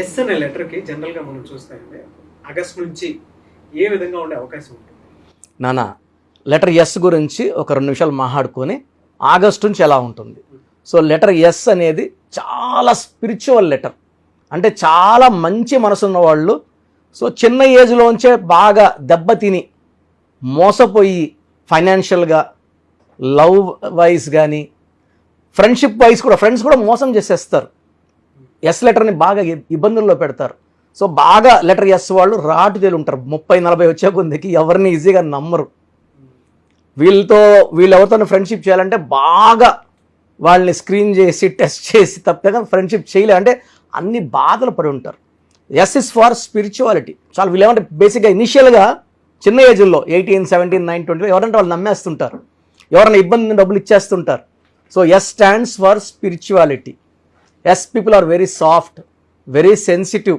Yes అనే లెటర్కి జనరల్గా మనం చూస్తామంటే ఆగస్ట్ నుంచి ఏ విధంగా ఉండే అవకాశం ఉంటుంది? నానా లెటర్ ఎస్ గురించి ఒక రెండు నిమిషాలు మాట్లాడుకొని ఆగస్ట్ నుంచి ఎలా ఉంటుంది? సో లెటర్ ఎస్ అనేది చాలా స్పిరిచువల్ లెటర్ అంటే చాలా మంచి మనసున్న వాళ్ళు సో చిన్న ఏజ్లోంచే బాగా దెబ్బతిని మోసపోయి ఫైనాన్షియల్గా లవ్ వైజ్ కానీ ఫ్రెండ్షిప్ వైజ్ కూడా ఫ్రెండ్స్ కూడా మోసం చేసేస్తారు. ఎస్ లెటర్ని బాగా ఇబ్బందుల్లో పెడతారు. సో బాగా లెటర్ ఎస్ వాళ్ళు రాటు తేలుంటారు ముప్పై నలభై వచ్చే కొందికి ఎవరిని ఈజీగా నమ్మరు. వీళ్ళతో వీళ్ళు ఎవరితో ఫ్రెండ్షిప్ చేయాలంటే బాగా వాళ్ళని స్క్రీన్ చేసి టెస్ట్ చేసి తప్పగా ఫ్రెండ్షిప్ చేయలే. అంటే అన్ని బాధలు పడి ఉంటారు. ఎస్ ఇస్ ఫార్ స్పిరిచువాలిటీ చాలా వీళ్ళు ఏమంటే బేసిక్గా ఇనిషియల్గా చిన్న ఏజ్లో ఎయిటీన్ సెవెంటీన్ నైన్ ట్వంటీ ఎవరంటే వాళ్ళు నమ్మేస్తుంటారు. ఎవరైనా ఇబ్బంది డబ్బులు ఇచ్చేస్తుంటారు. So S stands for spirituality S people are very soft very sensitive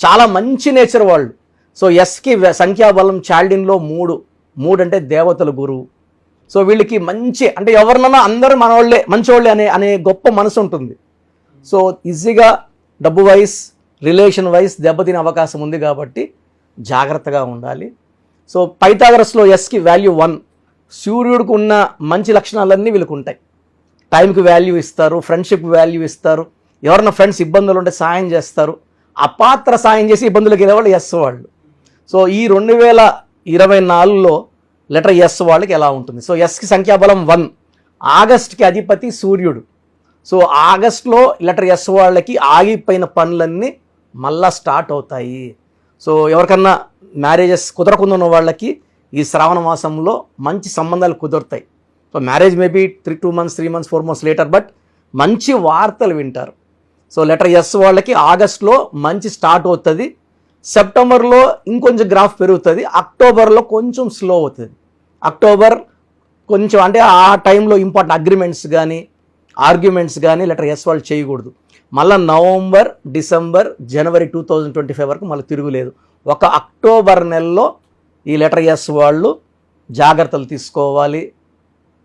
చాలా మంచి నేచర్ వాళ్ళు. సో ఎస్కి సంఖ్యాబలం చాల్డిన్లో మూడు. మూడు అంటే దేవతల గురువు. సో వీళ్ళకి మంచి అంటే ఎవరినన్నా అందరూ మనవాళ్ళే మంచివాళ్ళే అనే అనే గొప్ప మనసు ఉంటుంది. సో ఈజీగా డబ్బు వైస్ రిలేషన్ వైస్ దెబ్బతినే అవకాశం ఉంది కాబట్టి జాగ్రత్తగా ఉండాలి. సో పైథాగరస్లో ఎస్కి వాల్యూ వన్ సూర్యుడికి ఉన్న మంచి లక్షణాలన్నీ వీళ్ళకి ఉంటాయి టైంకి వాల్యూ ఇస్తారు ఫ్రెండ్షిప్ వాల్యూ ఇస్తారు ఎవరైనా ఫ్రెండ్స్ ఇబ్బందులు ఉంటే సాయం చేస్తారు. అపాత్ర సాయం చేసి ఇబ్బందులకు వెళ్ళేవాళ్ళు ఎస్ వాళ్ళు. సో ఈ రెండు వేల ఇరవై నాలుగులో లెటర్ ఎస్ వాళ్ళకి ఎలా ఉంటుంది? సో ఎస్కి సంఖ్యాబలం వన్ ఆగస్ట్కి అధిపతి సూర్యుడు. సో ఆగస్ట్లో లెటర్ ఎస్ వాళ్ళకి ఆగిపోయిన పనులన్నీ మళ్ళా స్టార్ట్ అవుతాయి. సో ఎవరికన్నా మ్యారేజెస్ కుదరకుండా ఉన్న వాళ్ళకి ఈ శ్రావణ మాసంలో మంచి సంబంధాలు కుదురుతాయి. So marriage maybe three two months three months four months later but మంచి వార్తలు వింటారు. సో లెటర్ ఎస్ వాళ్ళకి ఆగస్ట్లో మంచి స్టార్ట్ అవుతుంది. సెప్టెంబర్లో ఇంకొంచెం గ్రాఫ్ పెరుగుతుంది. అక్టోబర్లో కొంచెం స్లో అవుతుంది. అక్టోబర్ కొంచెం అంటే ఆ టైంలో ఇంపార్టెంట్ అగ్రిమెంట్స్ కానీ ఆర్గ్యుమెంట్స్ కానీ లెటర్ ఎస్ వాళ్ళు చేయకూడదు. మళ్ళీ నవంబర్ డిసెంబర్ జనవరి టూ థౌజండ్ ట్వంటీ ఫైవ్ వరకు మళ్ళీ తిరుగులేదు. ఒక అక్టోబర్ నెలలో ఈ లెటర్ ఎస్ వాళ్ళు జాగ్రత్తలు తీసుకోవాలి.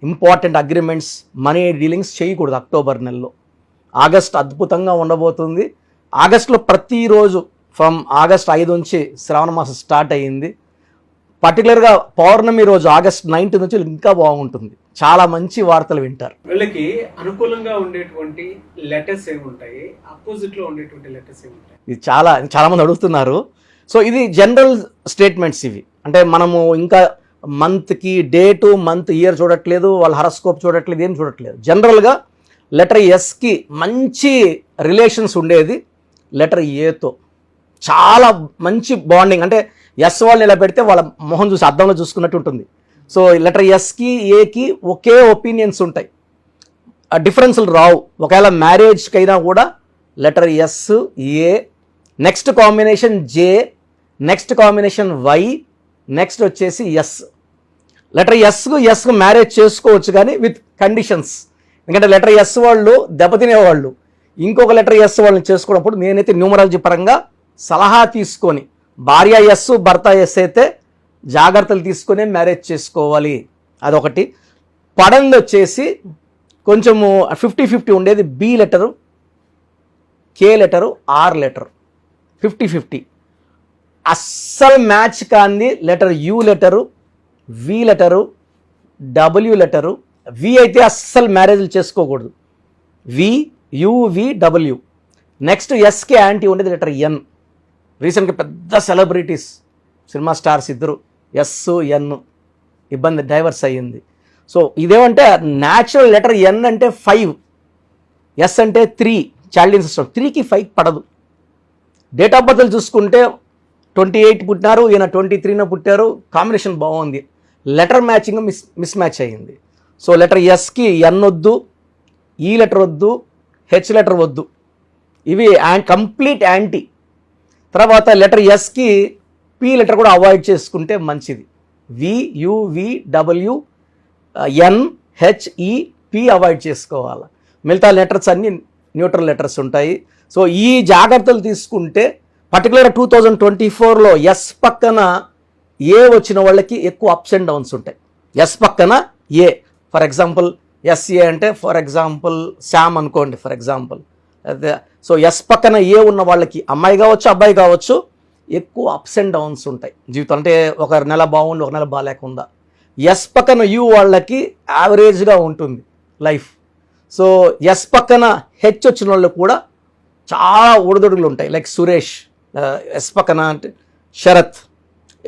ఇంపార్టెంట్ అగ్రిమెంట్స్ మనీ డీలింగ్స్ చేయకూడదు అక్టోబర్ నెలలో. ఆగస్ట్ అద్భుతంగా ఉండబోతుంది. ఆగస్ట్లో ప్రతిరోజు ఫ్రమ్ ఆగస్ట్ ఐదు నుంచి శ్రావణ మాసం స్టార్ట్ అయ్యింది. పర్టికులర్గా పౌర్ణమి రోజు ఆగస్ట్ నైన్త్ నుంచి ఇంకా బాగుంటుంది. చాలా మంచి వార్తలు వింటారు. వీళ్ళకి అనుకూలంగా ఉండేటువంటి లెటర్స్ ఏముంటాయి? అపోజిట్లో ఉండేటువంటి లెటర్స్ ఏముంటాయి? ఇది చాలా చాలామంది అడుగుతున్నారు. సో ఇది జనరల్ స్టేట్మెంట్స్ ఇవి. అంటే మనము ఇంకా మంత్కి డేటు మంత్ ఇయర్ చూడట్లేదు వాళ్ళ హరస్కోప్ చూడట్లేదు ఏం చూడట్లేదు. జనరల్గా లెటర్ ఎస్కి మంచి రిలేషన్స్ ఉండేది లెటర్ ఏతో. చాలా మంచి బాండింగ్. అంటే ఎస్ వాళ్ళని ఇలా పెడితే వాళ్ళ మొహం చూసి అద్దంలో చూసుకున్నట్టు ఉంటుంది. సో లెటర్ ఎస్కి ఏకి ఒకే ఒపీనియన్స్ ఉంటాయి. ఆ డిఫరెన్స్లు రావు. ఒకవేళ మ్యారేజ్కి అయినా కూడా letter S A next combination J next combination Y next వచ్చేసి ఎస్. లెటర్ ఎస్కు ఎస్కు మ్యారేజ్ చేసుకోవచ్చు కానీ విత్ కండిషన్స్. ఎందుకంటే లెటర్ ఎస్ వాళ్ళు దెబ్బతినేవాళ్ళు. ఇంకొక లెటర్ ఎస్ వాళ్ళని చేసుకున్నప్పుడు నేనైతే న్యూమరాలజీ పరంగా సలహా తీసుకొని భార్య ఎస్ భర్త ఎస్ అయితే జాగ్రత్తలు తీసుకునే మ్యారేజ్ చేసుకోవాలి. అదొకటి. పడంలో వచ్చేసి కొంచెము ఫిఫ్టీ ఫిఫ్టీ ఉండేది B letter K letter R letter. Fifty fifty. అస్సలు match కాంది letter U letter V letter W letter V అయితే అస్సలు మ్యారేజ్లు చేసుకోకూడదు. V U V W next ఎస్కి anti ఉండేది లెటర్ ఎన్ రీసెంట్గా పెద్ద సెలబ్రిటీస్ సినిమా స్టార్స్ ఇద్దరు. ఎస్ ఎన్ ఇబ్బంది డైవర్స్ అయ్యింది. సో ఇదేమంటే న్యాచురల్ లెటర్ ఎన్ అంటే ఫైవ్ ఎస్ అంటే త్రీ చాల్డిన్ సిస్టమ్ త్రీకి ఫైవ్ పడదు. డేట్ ఆఫ్ బర్త్లు చూసుకుంటే ట్వంటీ ఎయిట్ పుట్టినారు ఈయన ట్వంటీ త్రీన పుట్టారు. కాంబినేషన్ బాగుంది. Letter matching miss miss match అయ్యింది. సో లెటర్ ఎస్కి ఎన్ వద్దు ఈ లెటర్ వద్దు హెచ్ లెటర్ వద్దు. ఇవి కంప్లీట్ యాంటీ తర్వాత లెటర్ ఎస్కి పి లెటర్ కూడా అవాయిడ్ చేసుకుంటే మంచిది. V W N H E P avoid e, చేసుకోవాలి. మిగతా లెటర్స్ అన్నీ న్యూట్రల్ లెటర్స్ ఉంటాయి. సో ఈ జాగ్రత్తలు తీసుకుంటే పర్టికులర్ టూ థౌజండ్ ట్వంటీ ఫోర్లో ఎస్ పక్కన ఏ వచ్చిన వాళ్ళకి ఎక్కువ అప్స్ అండ్ డౌన్స్ ఉంటాయి. ఎస్ పక్కన A for example S A అంటే ఫర్ ఎగ్జాంపుల్ శామ్ అనుకోండి ఫర్ ఎగ్జాంపుల్ అదే సో ఎస్ పక్కన ఏ ఉన్న వాళ్ళకి అమ్మాయి కావచ్చు అబ్బాయి కావచ్చు ఎక్కువ అప్స్ అండ్ డౌన్స్ ఉంటాయి. జీవితం అంటే ఒక నెల బాగుండి ఒక నెల బాగాలేకుండా. ఎస్ పక్కన యూ వాళ్ళకి యావరేజ్గా ఉంటుంది లైఫ్ సో ఎస్ పక్కన హెచ్ వచ్చిన వాళ్ళు కూడా చాలా ఒడిదొడుగులు ఉంటాయి. లైక్ సురేష్ ఎస్ పక్కన అంటే శరత్.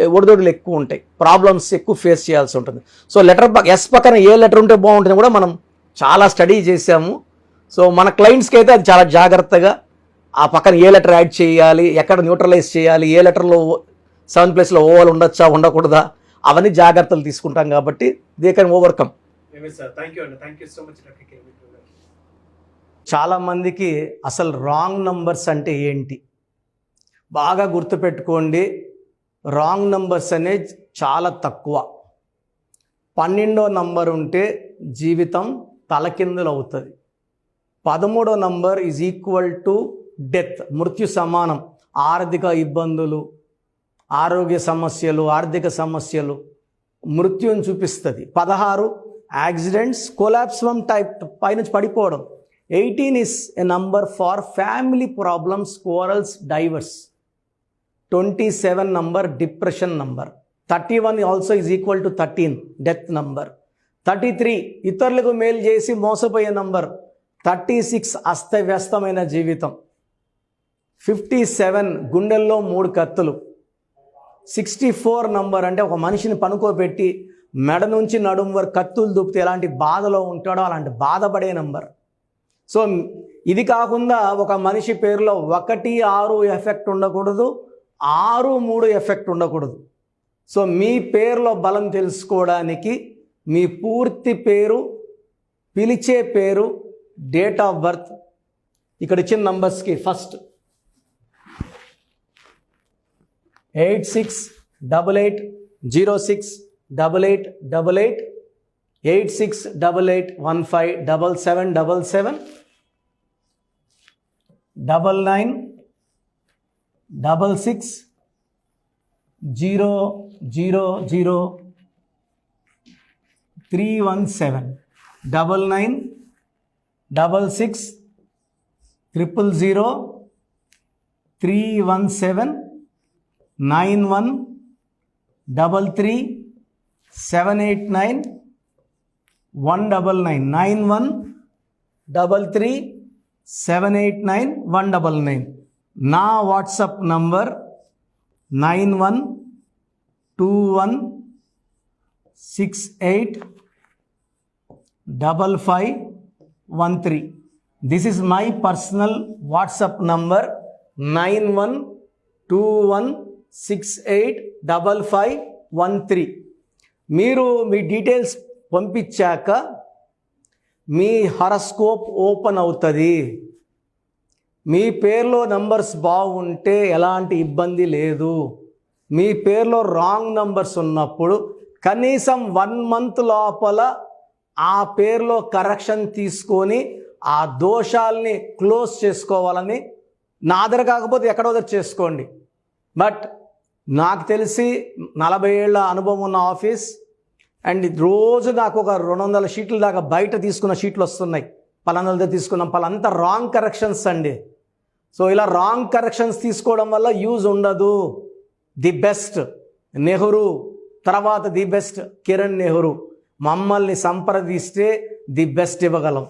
ఏ ఒడిదొడుగులు ఎక్కువ ఉంటాయి. ప్రాబ్లమ్స్ ఎక్కువ ఫేస్ చేయాల్సి ఉంటుంది. సో లెటర్ ఎస్ పక్కన ఏ లెటర్ ఉంటే బాగుంటుంది కూడా మనం చాలా స్టడీ చేసాము సో మన క్లయింట్స్కి అయితే అది చాలా జాగ్రత్తగా ఆ పక్కన ఏ లెటర్ యాడ్ చేయాలి ఎక్కడ న్యూట్రలైజ్ చేయాలి ఏ లెటర్లో సెవెన్ ప్లేస్లో ఓవల్ ఉండొచ్చా ఉండకూడదా అవన్నీ జాగ్రత్తలు తీసుకుంటాం కాబట్టి they can overcome sir thank you అండి thank you so much doctor Kiran Nehru గారు చాలా మందికి అసలు రాంగ్ నంబర్స్ అంటే ఏంటి? బాగా గుర్తుపెట్టుకోండి. రాంగ్ నంబర్స్ అనేది చాలా తక్కువ. పన్నెండో నంబర్ ఉంటే జీవితం తలకిందులు అవుతుంది. పదమూడో number is equal to death మృత్యు సమానం ఆర్థిక ఇబ్బందులు ఆరోగ్య సమస్యలు ఆర్థిక సమస్యలు మృత్యుని చూపిస్తుంది. పదహారు యాక్సిడెంట్స్ కొలాప్స్వం టైప్ పైనుంచి పడిపోవడం. Eighteen is a number for family problems quarrels divorce twenty seven number depression number thirty one also is equal to thirteen death number thirty three ఇతరులకు మేలు చేసి మోసపోయే నంబర్ థర్టీ సిక్స్ అస్తవ్యస్తమైన జీవితం. ఫిఫ్టీ సెవెన్ గుండెల్లో మూడు కత్తులు. సిక్స్టీ ఫోర్ నంబర్ అంటే ఒక మనిషిని పనుకోబెట్టి మెడ నుంచి నడుము వరకు కత్తులు దూపితే ఎలాంటి బాధలో ఉంటాడో అలాంటి బాధపడే నంబర్ సో ఇది కాకుండా ఒక మనిషి పేరులో ఒకటి ఆరు ఎఫెక్ట్ ఉండకూడదు. ఆరు మూడు ఎఫెక్ట్ ఉండకూడదు. సో మీ పేరులో బలం తెలుసుకోవడానికి మీ పూర్తి పేరు పిలిచే పేరు డేట్ ఆఫ్ బర్త్ ఇక్కడ ఇచ్చిన నంబర్స్కి first. Eight six double eight zero six double eight double eight eight six double eight one five double seven double seven double nine double six zero zero zero three one seven double nine double six triple zero three one seven nine one double three seven eight nine one double nine nine one double three seven eight nine one double nine నా WhatsApp number nine one two one six eight double five one three. This is my personal WhatsApp number nine one two one six eight double five one three. మీరు మీ details పంపించాక మీ horoscope open అవుతుంది. మీ పేర్లో numbers బాగుంటే ఎలాంటి ఇబ్బంది లేదు. మీ పేర్లో రాంగ్ నంబర్స్ ఉన్నప్పుడు కనీసం వన్ మంత్ లోపల ఆ పేరులో కరెక్షన్ తీసుకొని ఆ దోషాల్ని క్లోజ్ చేసుకోవాలని నా దగ్గర కాకపోతే ఎక్కడో దగ్గర చేసుకోండి. బట్ నాకు తెలిసి నలభై ఏళ్ళ అనుభవం ఉన్న ఆఫీస్ అండ్ రోజు నాకు ఒక రెండు వందల షీట్ల దాకా బయట తీసుకున్న షీట్లు వస్తున్నాయి. పలానా దగ్గర తీసుకున్నాం పలాంతా రాంగ్ కరెక్షన్స్ అండి. సో ఇలా రాంగ్ కరెక్షన్స్ తీసుకోవడం వల్ల యూజ్ ఉండదు. ది బెస్ట్ నెహ్రూ తర్వాత ది బెస్ట్ కిరణ్ నెహ్రూ. మమ్మల్ని సంప్రదిస్తే ది బెస్ట్ ఇవ్వగలం.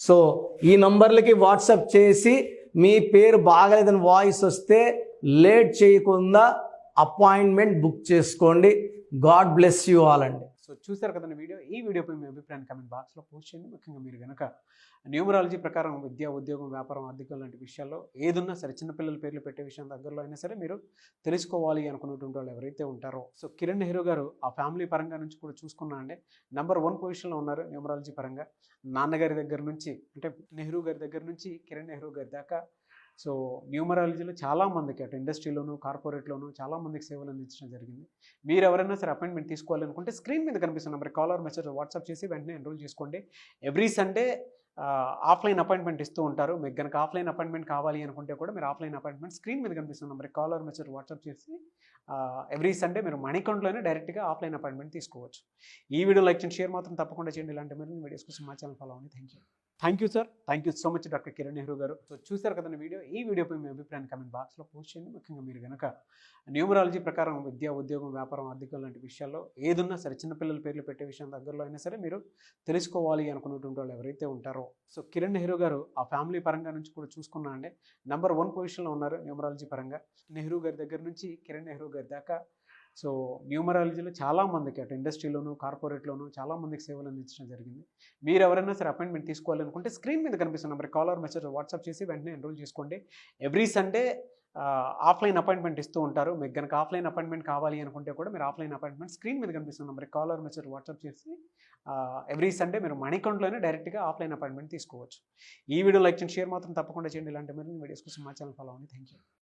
సో ఈ నంబర్లకి వాట్సాప్ చేసి మీ పేరు బాగలేదని వాయిస్ వస్తే లేట్ చేయకుండా అపాయింట్మెంట్ బుక్ చేసుకోండి. గాడ్ బ్లెస్ యూ ఆల్ అండి. సో చూసారు కదండి వీడియో? ఈ వీడియోపై మీ అభిప్రాయాన్ని కమెంట్ బాక్స్లో పోస్ట్ చేయండి. ముఖ్యంగా మీరు కనుక న్యూమరాలజీ ప్రకారం విద్య ఉద్యోగం వ్యాపారం ఆర్థికం లాంటి విషయాల్లో ఏదున్నా సరే చిన్నపిల్లల పేర్లు పెట్టే విషయం దగ్గరలో అయినా సరే మీరు తెలుసుకోవాలి అనుకున్నటువంటి వాళ్ళు ఎవరైతే ఉంటారో. సో కిరణ్ నెహ్రూ గారు ఆ ఫ్యామిలీ పరంగా నుంచి కూడా చూసుకున్నా అండి. నెంబర్ వన్ పొజిషన్లో ఉన్నారు న్యూమరాలజీ పరంగా. నాన్నగారి దగ్గర నుంచి అంటే నెహ్రూ గారి దగ్గర నుంచి కిరణ్ నెహ్రూ గారి దాకా సో న్యూమరాలజీలో చాలామందికి అటు ఇండస్ట్రీలోను కార్పొరేట్లోను చాలామందికి సేవలు అందించడం జరిగింది. మీరు ఎవరైనా సరే అపాయింట్మెంట్ తీసుకోవాలనుకుంటే స్క్రీన్ మీద కనిపిస్తున్న నెంబర్ కాలర్ మెసేజ్ వాట్సాప్ చేసి వెంటనే ఎన్రోల్ చేసుకోండి. ఎవ్రీ సండే ఆఫ్లైన్ అపాయింట్మెంట్ ఇస్తూ ఉంటారు. మీకు కనుక ఆఫ్లైన్ అపాయింట్మెంట్ కావాలి అనుకుంటే కూడా మీరు ఆఫ్లైన్ అపాయింట్మెంట్ స్క్రీన్ మీద కనిపిస్తున్న నెంబర్ కాలర్ మెసేజ్ వాట్సాప్ చేసి ఎవ్రీ సండే మీరు మణికొండలోనే డైరెక్ట్గా ఆఫ్లైన్ అపాయింట్మెంట్ తీసుకోవచ్చు. ఈ వీడియో లైక్ చేయండి షేర్ మాత్రం తప్పకుండా చేయండి. ఇలాంటి మరిన్ని వీడియోస్ కోసం మా ఛానల్ ఫాలో అవ్వండి. Thank you thank you sir thank you so much doctor Kiran Nehru గారు. సో చూశారు కదండి వీడియో. ఈ వీడియోపై మీ అభిప్రాయాన్ని కమెంట్ బాక్స్లో పోస్ట్ చేయండి. ముఖ్యంగా మీరు కనుక న్యూమరాలజీ ప్రకారం విద్య ఉద్యోగం వ్యాపారం ఆర్థికం లాంటి విషయాల్లో ఏదున్నా సరే చిన్నపిల్లల పేర్లు పెట్టే విషయం దగ్గరలో అయినా సరే మీరు తెలుసుకోవాలి అనుకున్నటువంటి వాళ్ళు ఎవరైతే ఉంటారో. సో కిరణ్ నెహ్రూ గారు ఆ ఫ్యామిలీ పరంగా నుంచి కూడా చూసుకున్నా అండి. నెంబర్ వన్ పొజిషన్లో ఉన్నారు న్యూమరాలజీ పరంగా. నెహ్రూ గారి దగ్గర నుంచి కిరణ్ నెహ్రూ గారి దాకా సో న్యూమరాలజీలో చాలామందికి అటు ఇండస్ట్రీలోను కార్పొరేట్లోను చాలా మందికి సేవలు అందించడం జరిగింది. మీరు ఎవరైనా సరే అపాయింట్మెంట్ తీసుకోవాలనుకుంటే స్క్రీన్ మీద కనిపిస్తున్న నెంబర్ కాలర్ మెసేజ్ వాట్సాప్ చేసి వెంటనే ఎన్రోల్ చేసుకోండి. ఎవ్రీ సండే ఆఫ్లైన్ అపాయింట్మెంట్ ఇస్తూ ఉంటారు. మీకు కనుక ఆఫ్లైన్ అపాయింట్మెంట్ కావాలి అనుకుంటే కూడా మీరు ఆఫ్లైన్ అపాయింట్మెంట్ స్క్రీన్ మీద కనిపిస్తున్న నెంబర్ కాలర్ మెసేజ్ వాట్సాప్ చేసి ఎవ్రీ సండే మీరు మణికొండలోనే డైరెక్ట్గా ఆఫ్లైన్ అపాయింట్మెంట్ తీసుకోవచ్చు. ఈ వీడియో లైక్ చేయండి షేర్ మాత్రం తప్పకుండా చేయండి. ఇలాంటి మరిన్ని వీడియోస్ కోసం మా ఛానల్ ఫాలో అవ్వండి. Thank you